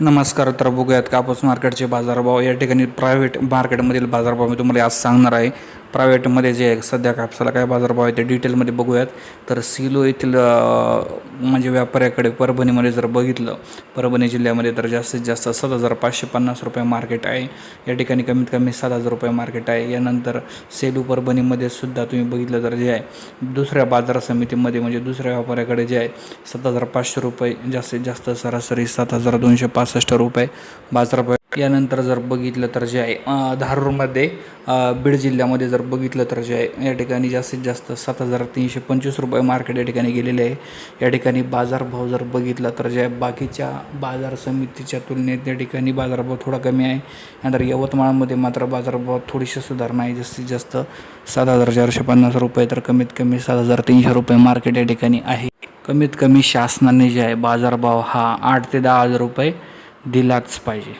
नमस्कार तर बघूयात कापूस मार्केटचे बाजारभाव. या ठिकाणी प्रायव्हेट मार्केटमधील बाजारभाव मी तुम्हाला आज सांगणार आहे. प्रायव्हेटमध्ये जे आहे सध्या कापसाला काय बाजारभाव आहे ते डिटेलमध्ये बघूयात. तर सिलो येथील म्हणजे व्यापाऱ्याकडे परभणीमध्ये जर बघितलं परभणी जिल्ह्यामध्ये तर जास्तीत जास्त सात हजार पाचशे पन्नास रुपये मार्केट आहे. या ठिकाणी कमीत कमी सात हजार रुपये मार्केट आहे. यानंतर सेलू परभणीमध्ये सुद्धा तुम्ही बघितलं तर जे आहे दुसऱ्या बाजार समितीमध्ये म्हणजे दुसऱ्या व्यापाऱ्याकडे जे आहे सात हजार पाचशे रुपये जास्तीत जास्त सरासरी सात हजार दोनशे पासष्ट रुपये बाजारभाव यानंतर जर बघितलं तर जे आहे धारूरमध्ये बीड जिल्ह्यामध्ये जर बघितलं तर जे आहे या ठिकाणी जास्तीत जास्त सात हजार तीनशे पंचवीस रुपये मार्केट या ठिकाणी गेलेले आहे. या ठिकाणी बाजारभाव जर बघितला तर जे आहे बाकीच्या बाजार समितीच्या तुलनेत या ठिकाणी बाजारभाव थोडा कमी आहे. नंतर यवतमाळमध्ये मात्र बाजारभाव थोडीशी सुधारणा आहे. जास्तीत जास्त सात हजार चारशे पन्नास रुपये तर कमीत कमी सात हजार तीनशे रुपये मार्केट या ठिकाणी आहे. कमीत कमी शासनाने जे आहे बाजारभाव हा आठ ते दहा हजार रुपये दिलाच पाहिजे.